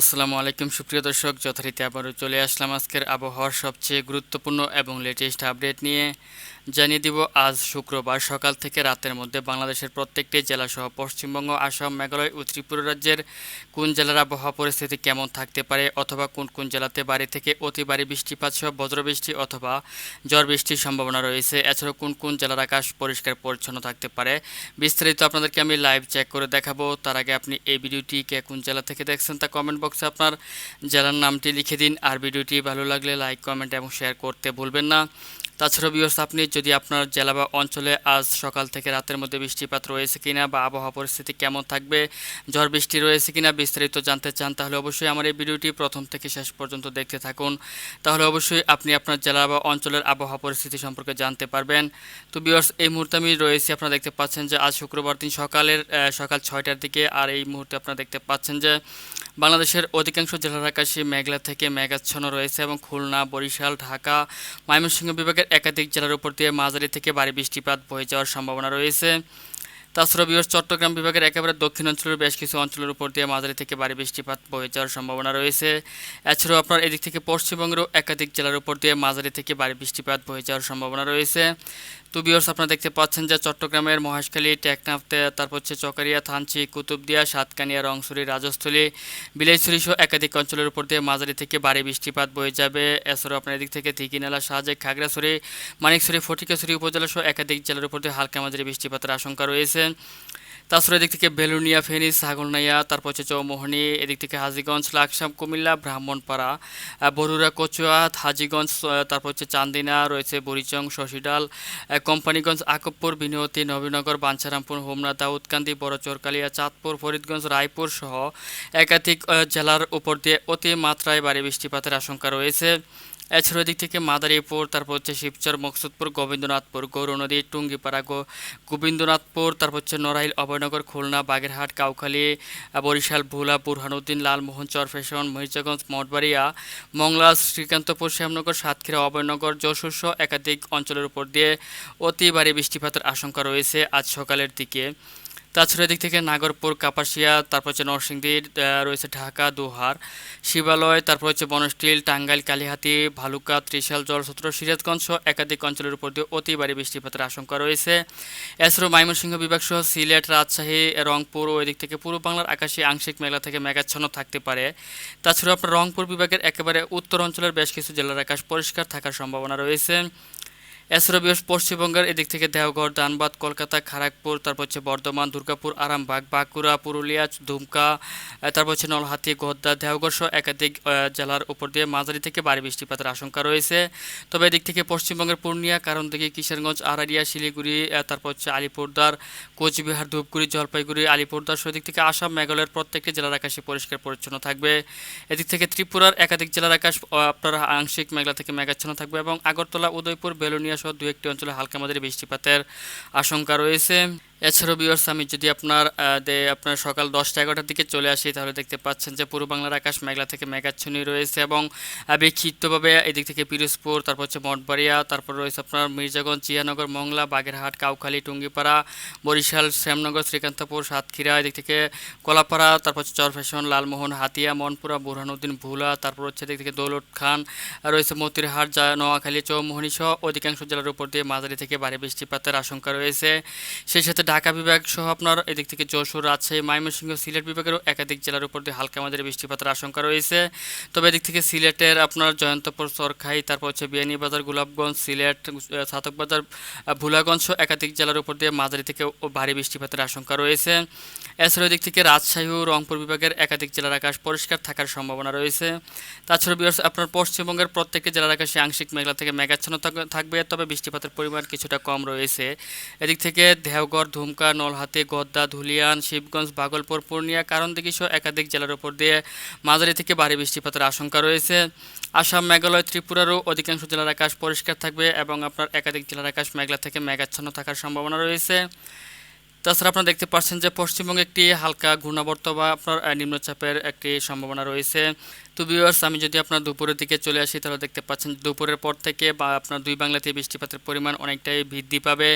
আসসালামু আলাইকুম, সুপ্রিয় দর্শক, যথারীতি আবারও চলে আসলাম আজকের আবহাওয়ার সবচেয়ে গুরুত্বপূর্ণ এবং লেটেস্ট আপডেট নিয়ে। জানিয়ে দিব, আজ শুক্রবার সকাল থেকে রাতের মধ্যে বাংলাদেশের প্রত্যেকটি জেলাসহ পশ্চিমবঙ্গ, আসাম, মেঘালয় ও ত্রিপুরা রাজ্যের কোন জেলার আবহাওয়া পরিস্থিতি কেমন থাকতে পারে অথবা কোন কোন জেলাতে বাড়ি থেকে অতি ভারী বৃষ্টিপাত সহ বজ্রবৃষ্টি অথবা ঝড় বৃষ্টির সম্ভাবনা রয়েছে? এছাড়াও কোন কোন জেলার আকাশ পরিষ্কার পরিচ্ছন্ন থাকতে পারে? বিস্তারিত আপনাদেরকে আমি লাইভ চেক করে দেখাবো। তার আগে আপনি এই ভিডিওটি কে কোন জেলা থেকে দেখছেন তা কমেন্ট বক্সে আপনার জেলার নামটি লিখে দিন। আর ভিডিওটি ভালো লাগলে লাইক কমেন্ট এবং শেয়ার করতে ভুলবেন না। তাছাড়াও বিয়স আপনি যদি আপনার জেলা বা অঞ্চলে আজ সকাল থেকে রাতের মধ্যে বৃষ্টিপাত রয়েছে কিনা বা আবহাওয়া পরিস্থিতি কেমন থাকবে, ঝড় বৃষ্টি রয়েছে কিনা বিস্তারিত জানতে চান, তাহলে অবশ্যই আমার এই ভিডিওটি প্রথম থেকে শেষ পর্যন্ত দেখতে থাকুন। তাহলে অবশ্যই আপনি আপনার জেলা বা অঞ্চলের আবহাওয়া পরিস্থিতি সম্পর্কে জানতে পারবেন। তো বিয়র্স এই মুহূর্তে আমি রয়েছি, আপনারা দেখতে পাচ্ছেন যে আজ শুক্রবার দিন সকালের সকাল ছয়টার দিকে আর এই মুহূর্তে আপনারা দেখতে পাচ্ছেন যে বাংলাদেশের অধিকাংশ জেলার আকাশে মেঘলা থেকে মেঘাচ্ছন্ন রয়েছে এবং খুলনা, বরিশাল, ঢাকা, ময়মনসিংহ বিভাগের একাধিক জেলার উপর দিয়ে মাঝারি থেকে ভারী বৃষ্টিপাত বয়ে যাওয়ার সম্ভাবনা রয়েছে। তাছাড়া বিহার চট্টগ্রাম বিভাগের একেবারে দক্ষিণ অঞ্চলের বেশ কিছু অঞ্চলের উপর দিয়ে মাঝারি থেকে ভারী বৃষ্টিপাত বয়ে যাওয়ার সম্ভাবনা রয়েছে। এছাড়াও আপনার এদিক থেকে পশ্চিমবঙ্গেরও একাধিক জেলার উপর দিয়ে মাঝারি থেকে ভারী বৃষ্টিপাত বয়ে যাওয়ার সম্ভাবনা রয়েছে। তো বিয়র্স আপনারা দেখতে পাচ্ছেন যে চট্টগ্রামের মহেশখালী, টেকনাফতে, তারপর হচ্ছে চকারিয়া, থানচি, কুতুবদিয়া, সাতকানিয়া, রংসুরি, রাজস্থলী, বিলাইছড়ি সহ একাধিক অঞ্চলের উপর দিয়ে মাঝারি থেকে ভারী বৃষ্টিপাত বয়ে যাবে। এছাড়াও আপনার এদিক থেকে তিকিনালা সাহায্যে খাগড়াছড়ি, মানিকছড়ি, ফটিকাছড়ি উপজেলা সহ একাধিক জেলার উপর দিয়ে হালকা মাঝারি বৃষ্টিপাতের আশঙ্কা রয়েছে। তাছাড়া এদিক থেকে বেলুনিয়া ফেনী সাগরনাইয়া, তারপর হচ্ছে চৌমোহনী, এদিক থেকে হাজিগঞ্জ, লাকসাম, কুমিল্লা, ব্রাহ্মণপাড়া বরুড়া, কচুয়া, হাজিগঞ্জ তারপর হচ্ছে চান্দিনা, রয়েছে বরিচং শশীডাল কোম্পানিগঞ্জ, আকবপুর, বিনিয়তি, নবীনগর, বাঞ্ছারামপুর হোমনা দাউদকান্দি বড়চরকালিয়া, চাঁদপুর, ফরিদগঞ্জ, রায়পুর সহ একাধিক জেলার উপর দিয়ে অতি মাত্রায় ভারী বৃষ্টিপাতের আশঙ্কা রয়েছে। এছাড়াও দিক থেকে মাদারীপুর, তারপর হচ্ছে শিবচর, মকসুদপুর, গোবিন্দনাথপুর গৌরনদী টুঙ্গিপাড়া, গো গোবিন্দনাথপুর, তারপর হচ্ছে নড়াইল, অভয়নগর, খুলনা, বাগেরহাট, কাউখালী, বরিশাল, ভোলা, বুরহানুদ্দিন, লালমোহন চরফেশন মহিষাগঞ্জ, মঠবাড়িয়া মংলা শ্রীকান্তপুর, শ্যামনগর, সাতক্ষীরা, অভয়নগর, যশোর সহ একাধিক অঞ্চলের উপর দিয়ে অতি ভারী বৃষ্টিপাতের আশঙ্কা রয়েছে আজ সকালের দিকে। তাছাড়া এদিক থেকে নাগরপুর, কাপাসিয়া, তারপর হচ্ছে নরসিংদী রয়েছে ঢাকা, দোহার, শিবালয়, তারপর হচ্ছে বনস্টিল, টাঙ্গাইল, কালিহাতি, ভালুকা, ত্রিশাল, জলসূত্র, সিরাজগঞ্জ সহ একাধিক অঞ্চলের উপর দিয়ে অতি বৃষ্টিপাতের আশঙ্কা রয়েছে। এছাড়াও ময়মনসিংহ বিভাগ সহ সিলেট, রাজশাহী, রংপুর ও এদিক থেকে পূর্ব বাংলার আকাশে আংশিক মেঘলা থেকে মেঘাচ্ছন্ন থাকতে পারে। তাছাড়াও আপনার রংপুর বিভাগের একেবারে উত্তর অঞ্চলের বেশ কিছু জেলার আকাশ পরিষ্কার থাকার সম্ভাবনা রয়েছে। বিশেষ পশ্চিমবঙ্গের এদিক থেকে দেওঘর ধানবাদ কলকাতা খড়গপুর তারপর হচ্ছে বর্ধমান দুর্গাপুর আরামবাগ বাঁকুড়া পুরুলিয়া আহ, তারপর হচ্ছে নলহাতি গোদ্দা দেওঘর সহ একাধিক জেলার উপর দিয়ে মাঝারি থেকে ভারী বৃষ্টিপাতের আশঙ্কা রয়েছে। তবে এদিক থেকে পশ্চিমবঙ্গের পূর্ণিয়া কারণ থেকে কিশোরগঞ্জ আড়ারিয়া শিলিগুড়ি তারপর হচ্ছে আলিপুরদার কোচবিহার ধূপগুড়ি জলপাইগুড়ি আলিপুরদার সহ এদিক থেকে আসাম মেঘালয়ের প্রত্যেকটি জেলার আকাশে পরিষ্কার পরিচ্ছন্ন থাকবে। এদিক থেকে ত্রিপুরার একাধিক জেলার আকাশ আপনার আংশিক মেঘলা থেকে মেঘাচ্ছন্ন থাকবে এবং আগরতলা উদয়পুর বেলুনিয়া সহ দু একটি অঞ্চলে হালকা মাঝারি বৃষ্টিপাতের আশঙ্কা রয়েছে। এছাড়াও বিয়ার্স আমি যদি আপনার আপনার সকাল দশটা এগারোটার দিকে চলে আসি, তাহলে দেখতে পাচ্ছেন যে পূর্ব বাংলার আকাশ মেঘলা থেকে মেঘাচ্ছন্ন রয়েছে এবং বিক্ষিপ্তভাবে এদিক থেকে পিরোজপুর, তারপর হচ্ছে মঠবাড়িয়া, তারপর রয়েছে আপনার মির্জাগঞ্জ চিয়ানগর মংলা, বাগেরহাট, কাউখালী, টুঙ্গিপাড়া, বরিশাল, শ্যামনগর, শ্রীকান্তপুর, সাতক্ষীরা, এদিক থেকে কলাপাড়া, তারপর হচ্ছে চরফেশন, লালমোহন, হাতিয়া, মনপুরা, বুরহানুদ্দিন, ভুলা, তারপর হচ্ছে এদিক থেকে দৌলত খান রয়েছে মতিরহাট, যা, নোয়াখালী চৌমোহনী সহ অধিকাংশ জেলার উপর দিয়ে মাঝারি থেকে ভারী বৃষ্টিপাতের আশঙ্কা রয়েছে। সেই সাথে ঢাকা বিভাগ সহ আপনার এদিক থেকে যশোর, রাজশাহী, ময়মনসিংহ, সিলেট বিভাগেরও একাধিক জেলার উপর দিয়ে হালকা মাঝারি বৃষ্টিপাতের আশঙ্কা রয়েছে। তবে এদিক থেকে সিলেটের আপনার জয়ন্তপুর সরখাই তারপর হচ্ছে বিয়ানীবাজার গোলাপগঞ্জ, সিলেট ছাতকবাজার ভোলাগঞ্জ সহ একাধিক জেলার উপর দিয়ে মাঝারি থেকে ভারী বৃষ্টিপাতের আশঙ্কা রয়েছে। এছাড়াও এদিক থেকে রাজশাহী ও রংপুর বিভাগের একাধিক জেলার আকাশ পরিষ্কার থাকার সম্ভাবনা রয়েছে। তাছাড়া বিহার আপনার পশ্চিমবঙ্গের প্রত্যেকটি জেলার আকাশে আংশিক মেঘলা থেকে মেঘাচ্ছন্ন থাকবে, তবে বৃষ্টিপাতের পরিমাণ কিছুটা কম রয়েছে। এদিক থেকে দেওঘর ধুমকা, নলহাতি, গদ্দা, ধুলিয়ান, শিবগঞ্জ বাগলপুর পূর্ণিয়া কারণদিঘি সহ একাধিক জেলার উপর দিয়ে মাঝারি থেকে ভারী বৃষ্টিপাতের আশঙ্কা রয়েছে। আসাম, মেঘালয়, ত্রিপুরারও অধিকাংশ জেলার আকাশ পরিষ্কার থাকবে এবং আপনার একাধিক জেলার আকাশ মেঘলা থেকে মেঘাচ্ছন্ন থাকার সম্ভাবনা রয়েছে। তাছাড়া আপনারা দেখতে পাচ্ছেন যে পশ্চিমবঙ্গে একটি হালকা ঘূর্ণাবর্ত বা আপনার নিম্নচাপের একটি সম্ভাবনা রয়েছে। তো ভিউয়ার্স আমি যদি আপনার দুপুরের দিকে চলে আসি, তাহলে দেখতে পাচ্ছেন দুপুরের পর থেকে বা আপনার দুই বাংলাতে বৃষ্টিপাতের পরিমাণ অনেকটাই বৃদ্ধি পাবে।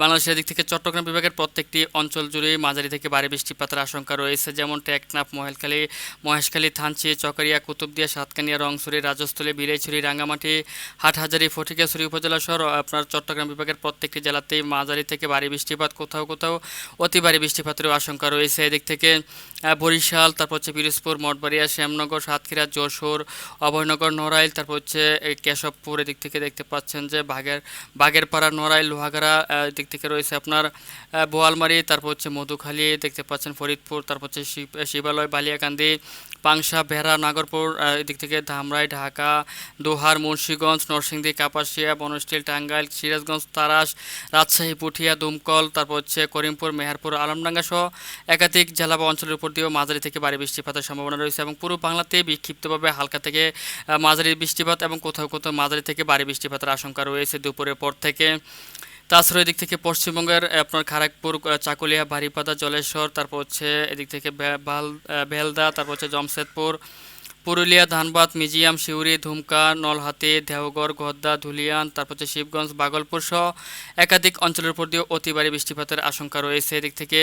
বাংলাদেশের দিক থেকে চট্টগ্রাম বিভাগের প্রত্যেকটি অঞ্চল জুড়ে মাঝারি থেকে ভারী বৃষ্টিপাতের আশঙ্কা রয়েছে, যেমন টেকনাফ মহেলখালী মহেশখালী, থানচি, চকরিয়া, কুতুবদিয়া, সাতকানিয়া রংছড়ি রাজস্থলী বিরাইছড়ি রাঙ্গামাটি, হাটহাজারি ফটিকাছড়ি উপজেলা সহ আপনার চট্টগ্রাম বিভাগের প্রত্যেকটি জেলাতেই মাঝারি থেকে ভারী বৃষ্টিপাত, কোথাও কোথাও অতি ভারী বৃষ্টিপাতেরও আশঙ্কা রয়েছে। এদিক থেকে বরিশাল, তারপর হচ্ছে পিরোজপুর, মঠবাড়িয়া, শ্যামনগর, সাতক্ষীরা যশোর, অভয়নগর, নড়াইল, তারপর হচ্ছে কেশবপুর এদিক থেকে দেখতে পাচ্ছেন যে বাঘের বাগেরপাড়া নড়াইল, লোহাগাড়া এদিক থেকে রয়েছে আপনার বোয়ালমারি, তারপর হচ্ছে মধুখালী, দেখতে পাচ্ছেন ফরিদপুর, তারপর হচ্ছে শিবালয়, বালিয়াকান্দি, পাংশা বেহরা নাগরপুর এদিক থেকে ধামরাই, ঢাকা, দোহার, মুন্সীগঞ্জ, নরসিংদী, কাপাসিয়া বনস্টিল টাঙ্গাইল, সিরাজগঞ্জ, তারাস, রাজশাহী, পুঠিয়া, দুমকল, তারপর হচ্ছে করিমপুর, মেহেরপুর, আলমডাঙ্গা সহ একাধিক জেলা বা অঞ্চলের উপর দিয়েও মাঝারি থেকে ভারী বৃষ্টিপাতের সম্ভাবনা রয়েছে এবং পুরো বাংলাতে বিক্ষিপ্তভাবে হালকা থেকে মাঝারি বৃষ্টিপাত এবং কোথাও কোথাও মাঝারি থেকে ভারী বৃষ্টিপাতের আশঙ্কা রয়েছে দুপুরের পর থেকে। তাছাড়া এদিক থেকে পশ্চিমবঙ্গের আপনার খারাকপুর চাকুলিয়া বারিপাদা জলেশ্বর, তারপর হচ্ছে এদিক থেকে ভেলদা, তারপর হচ্ছে জমশেদপুর পুরুলিয়া, ধানবাদ, মিজিয়াম, সিউড়ি, ধুমকা নলহাতি দেওঘর গদ্দা ধুলিয়ান, তারপর হচ্ছে শিবগঞ্জ, বাগলপুর সহ একাধিক অঞ্চলের উপর দিয়ে অতি ভারী বৃষ্টিপাতের আশঙ্কা রয়েছে। এদিক থেকে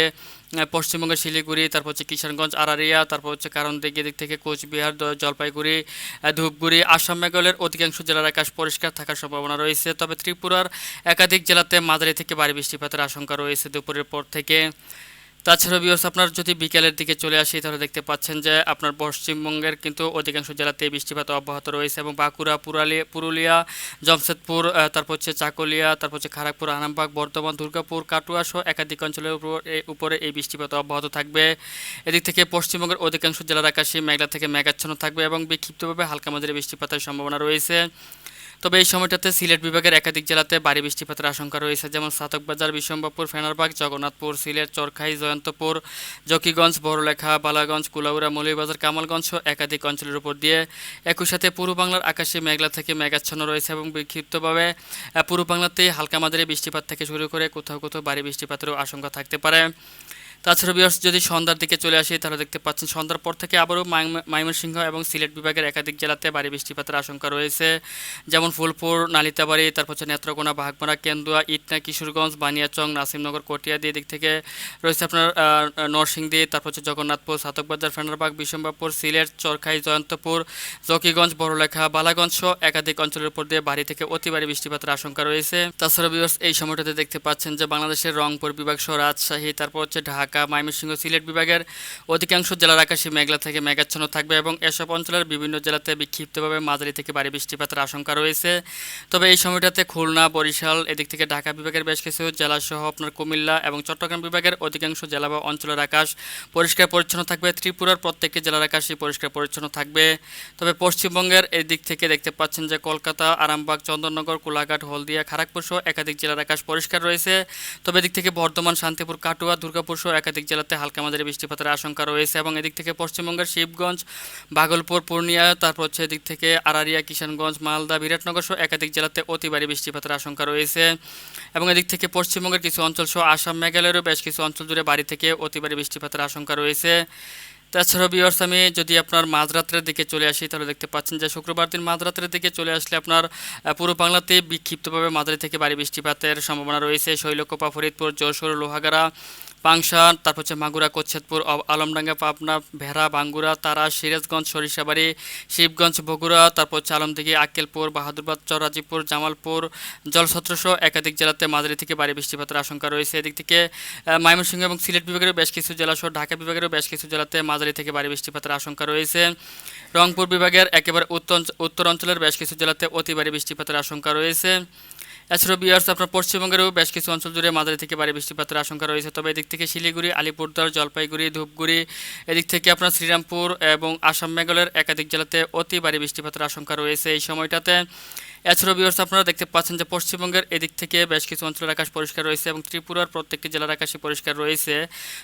পশ্চিমবঙ্গের শিলিগুড়ি, তারপর হচ্ছে কিষানগঞ্জ, আরারিয়া, তারপর হচ্ছে কারণদিঘি, এদিক থেকে কোচবিহার জলপাইগুড়ি ধূপগুড়ি, আসাম মেঘালয়ের অধিকাংশ জেলার আকাশ পরিষ্কার থাকার সম্ভাবনা রয়েছে। তবে ত্রিপুরার একাধিক জেলাতে মাঝারি থেকে ভারী বৃষ্টিপাতের আশঙ্কা রয়েছে। দুপুরের পর থেকে তাছাড়া বিয়স আপনার যদি বিকেলের দিকে চলে আসি, তাহলে দেখতে পাচ্ছেন যে আপনার পশ্চিমবঙ্গের কিন্তু অধিকাংশ জেলাতে বৃষ্টিপাত অব্যাহত রয়েছে এবং বাঁকুড়া পুরালিয়া পুরুলিয়া, জমশেদপুর তারপর হচ্ছে চাকুলিয়া, তারপর হচ্ছে খড়গপুর আরামবাগ, বর্ধমান, দুর্গাপুর, কাটুয়া সহ একাধিক অঞ্চলের উপর উপরে এই বৃষ্টিপাত অব্যাহত থাকবে। এদিক থেকে পশ্চিমবঙ্গের অধিকাংশ জেলার আকাশে মেঘলা থেকে মেঘাচ্ছন্ন থাকবে এবং বিক্ষিপ্তভাবে হালকা মাঝারি বৃষ্টিপাতের সম্ভাবনা রয়েছে। তবে এই সময়টাতে সিলেট বিভাগের একাধিক জেলাতে ভারী বৃষ্টিপাতের আশঙ্কা রয়েছে, যেমন সাতকবাজার বিশম্বাপুর ফেনারবাগ, জগন্নাথপুর, সিলেট, চরখাই, জয়ন্তপুর, জকিগঞ্জ, বড়লেখা, বালাগঞ্জ, কুলাউড়া, মৌলভীবাজার, কামালগঞ্জ সহ একাধিক অঞ্চলের উপর দিয়ে একই সাথে পূর্ব বাংলার আকাশে মেঘলা থেকে মেঘাচ্ছন্ন রয়েছে এবং বিক্ষিপ্তভাবে পূর্ব বাংলাতে হালকা মাঝারি বৃষ্টিপাত থেকে শুরু করে কোথাও কোথাও ভারী বৃষ্টিপাতেরও আশঙ্কা থাকতে পারে। তাছাড়া বিয়ার্স যদি সন্ধ্যার দিকে চলে আসি, তাহলে দেখতে পাচ্ছেন সন্ধ্যার পর থেকে আবারও ময়মনসিংহ এবং সিলেট বিভাগের একাধিক জেলাতে ভারী বৃষ্টিপাতের আশঙ্কা রয়েছে। যেমন ফুলপুর, নালিতাবাড়ি, তারপর হচ্ছে নেত্রকোনা বাঘমারা কেন্দুয়া, ইটনা, কিশোরগঞ্জ, বানিয়াচং, নাসিমনগর কটিয়াদি এদিক থেকে রয়েছে আপনার নরসিংদী, তারপর হচ্ছে জগন্নাথপুর, সাতকবাজার, ফেনারবাগ বিশম্বাপুর সিলেট, চরখাই, জয়ন্তপুর, জকিগঞ্জ, বড়লেখা, বালাগঞ্জ সহ একাধিক অঞ্চলের উপর দিয়ে ভারী থেকে অতি ভারী বৃষ্টিপাতের আশঙ্কা রয়েছে। তাছাড়া বিয়ার্স এই সময়টাতে দেখতে পাচ্ছেন যে বাংলাদেশের রংপুর বিভাগ সহ রাজশাহী, তারপর হচ্ছে ঢাকা ময়মনসিংহ, সিলেট বিভাগের অধিকাংশ জেলার আকাশে মেঘলা থেকে মেঘাচ্ছন্ন থাকবে এবং এসব অঞ্চলের বিভিন্ন জেলাতে বিক্ষিপ্তভাবে মাঝারি থেকে ভারী বৃষ্টিপাতের আশঙ্কা রয়েছে। তবে এই সময়টাতে খুলনা, বরিশাল, এদিক থেকে ঢাকা বিভাগের বেশ কিছু জেলা সহ আপনার কুমিল্লা এবং চট্টগ্রাম বিভাগের অধিকাংশ জেলা বা অঞ্চলের আকাশ পরিষ্কার পরিচ্ছন্ন থাকবে। ত্রিপুরার প্রত্যেকটি জেলার আকাশই পরিষ্কার পরিচ্ছন্ন থাকবে। তবে পশ্চিমবঙ্গের এই দিক থেকে দেখতে পাচ্ছেন যে কলকাতা, আরামবাগ, চন্দননগর, কোলাঘাট, হলদিয়া খড়গপুর সহ একাধিক জেলার আকাশ পরিষ্কার রয়েছে। তবে এদিক থেকে বর্ধমান, শান্তিপুর, কাটুয়া দুর্গাপুর সহ একাধিক জেলাতে হালকা মাঝারি বৃষ্টিপাতের আশঙ্কা রয়েছে এবং এদিক থেকে পশ্চিমবঙ্গের শিবগঞ্জ ভাগলপুর পূর্ণিয়া, তারপর হচ্ছে এদিক থেকে আরারিয়া, কিষানগঞ্জ, মালদা, বিরাটনগর সহ একাধিক জেলাতে অতি ভারী বৃষ্টিপাতের আশঙ্কা রয়েছে এবং এদিক থেকে পশ্চিমবঙ্গের কিছু অঞ্চল সহ আসাম, মেঘালয়েরও বেশ কিছু অঞ্চল জুড়ে বাড়ি থেকে অতি ভারী বৃষ্টিপাতের আশঙ্কা রয়েছে। তাছাড়া বিয়ার্স আমি যদি আপনার মাঝরাত্রের দিকে চলে আসি, তাহলে দেখতে পাচ্ছেন যে শুক্রবার দিন মাঝরাত্রের দিকে চলে আসলে আপনার পুরো বাংলাতে বিক্ষিপ্তভাবে মাঝারি থেকে ভারী বৃষ্টিপাতের সম্ভাবনা রয়েছে। শৈলকোপা, ফরিদপুর, যশোর, লোহাগাড়া পাংশা তারপর হচ্ছে মাগুরা কোচ্ছেদপুর আলমডাঙ্গা, পাবনা, ভেড়া, বাঙ্গুরা, তারা, সিরাজগঞ্জ, সরিষাবাড়ি, শিবগঞ্জ, বগুড়া, তারপর হচ্ছে আলমদিঘি, আক্কেলপুর, বাহাদুরবাদ, চরাজিপুর, জামালপুর জলছত্রসহ একাধিক জেলাতে মাঝারি থেকে ভারী বৃষ্টিপাতের আশঙ্কা রয়েছে। এদিক থেকে ময়মনসিংহ এবং সিলেট বিভাগেরও বেশ কিছু জেলা সহ ঢাকা বিভাগেরও বেশ কিছু জেলাতে মাঝারি থেকে ভারী বৃষ্টিপাতের আশঙ্কা রয়েছে। রংপুর বিভাগের একেবারে উত্তর উত্তর অঞ্চলের বেশ কিছু জেলাতে অতি বৃষ্টিপাতের আশঙ্কা রয়েছে। এছাড়াও বিয়ার্স আপনার পশ্চিমবঙ্গেরও বেশ কিছু অঞ্চল জুড়ে মাঝারি থেকে ভারী বৃষ্টিপাতের আশঙ্কা রয়েছে। তবে এদিক থেকে শিলিগুড়ি, আলিপুরদুয়ার, জলপাইগুড়ি, ধূপগুড়ি, এদিক থেকে আপনার শ্রীরামপুর এবং আসাম, মেঘালয়ের একাধিক জেলাতে অতি ভারী বৃষ্টিপাতের আশঙ্কা রয়েছে। এই সময়টাতে এছাড়াও ভিউয়ার্স আপনারা দেখতে পাচ্ছেন যে পশ্চিমবঙ্গের এদিক থেকে বেশ কিছু অঞ্চলের আকাশ পরিষ্কার রয়েছে এবং ত্রিপুরার প্রত্যেকটি জেলার আকাশই পরিষ্কার রয়েছে।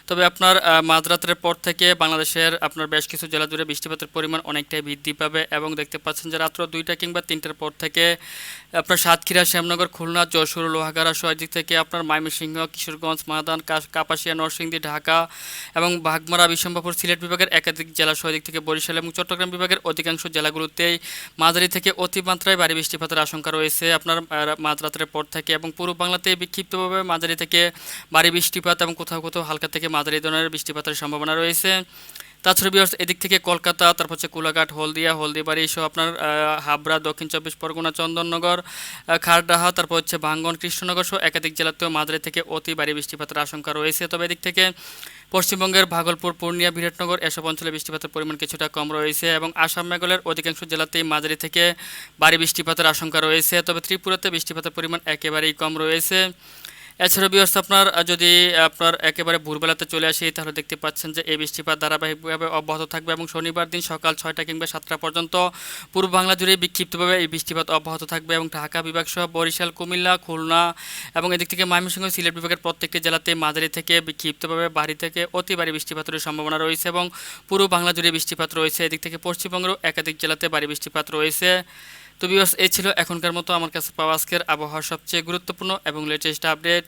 তবে আপনার মাঝরাতের পর থেকে বাংলাদেশের আপনার বেশ কিছু জেলা জুড়ে বৃষ্টিপাতের পরিমাণ অনেকটাই বৃদ্ধি পাবে এবং দেখতে পাচ্ছেন যে রাত্র দুইটা কিংবা তিনটার পর থেকে আপনার সাতক্ষীরা, শ্যামনগর, খুলনা, যশোর, লোহাগাড়া সহ দিক থেকে আপনার ময়মনসিংহ, কিশোরগঞ্জ, মাদান কাপাসিয়া, নরসিংদী, ঢাকা এবং বাঘমারা বিশম্বাপুর সিলেট বিভাগের একাধিক জেলা সহ দিক থেকে বরিশাল এবং চট্টগ্রাম বিভাগের অধিকাংশ জেলাগুলোতেই মাঝারি থেকে অতিমাত্রায় ভারী বৃষ্টিপাতের আশঙ্কা রয়েছে। আপনার মাঝরাতের পর থেকে এবং পূর্ব বাংলাতে বিক্ষিপ্তভাবে মাঝারি থেকে ভারী বৃষ্টিপাত এবং কোথাও কোথাও হালকা থেকে মাঝারি ধরনের বৃষ্টিপাতের সম্ভাবনা রয়েছে। তাছাড়া বিহার এদিক থেকে কলকাতা, তারপর হচ্ছে কোলাঘাট, হলদিয়া, হলদিবাড়ি সহ আপনার হাবড়া, দক্ষিণ চব্বিশ পরগনা, চন্দননগর খারডাহা, তারপর হচ্ছে ভাঙ্গন, কৃষ্ণনগর সহ একাধিক জেলাতেও মাঝারি থেকে অতি ভারী বৃষ্টিপাতের আশঙ্কা রয়েছে। তবে এদিক থেকে পশ্চিমবঙ্গের ভাগলপুর, পূর্ণিয়া, বিরাটনগর এসব অঞ্চলে বৃষ্টিপাতের পরিমাণ কিছুটা কম রয়েছে এবং আসাম, মেঘালয়ের অধিকাংশ জেলাতেই মাঝারি থেকে ভারী বৃষ্টিপাতের আশঙ্কা রয়েছে। তবে ত্রিপুরাতে বৃষ্টিপাতের পরিমাণ একেবারেই কম রয়েছে। এছাড়াও বিয়র্স, আপনার যদি আপনার একেবারে ভোরবেলাতে চলে আসি, তাহলে দেখতে পাচ্ছেন যে এই বৃষ্টিপাত ধারাবাহিকভাবে অব্যাহত থাকবে এবং শনিবার দিন সকাল ছয়টা কিংবা সাতটা পর্যন্ত পূর্ব বাংলা জুড়ে বিক্ষিপ্তভাবে এই বৃষ্টিপাত অব্যাহত থাকবে এবং ঢাকা বিভাগ সহ বরিশাল, কুমিল্লা, খুলনা এবং এদিক থেকে ময়মনসিংহ, সিলেট বিভাগের প্রত্যেকটি জেলাতে মাঝারি থেকে বিক্ষিপ্তভাবে বাড়ি থেকে অতি ভারী বৃষ্টিপাতের সম্ভাবনা রয়েছে এবং পুরো বাংলা জুড়ে বৃষ্টিপাত রয়েছে। এদিক থেকে পশ্চিমবঙ্গেরও একাধিক জেলাতে ভারী বৃষ্টিপাত রয়েছে। তো বিবাস এই ছিল এখনকার মতো। আমার কাছে পাওয়া আজকের আবহাওয়ার সবচেয়ে গুরুত্বপূর্ণ এবং লেটেস্ট আপডেট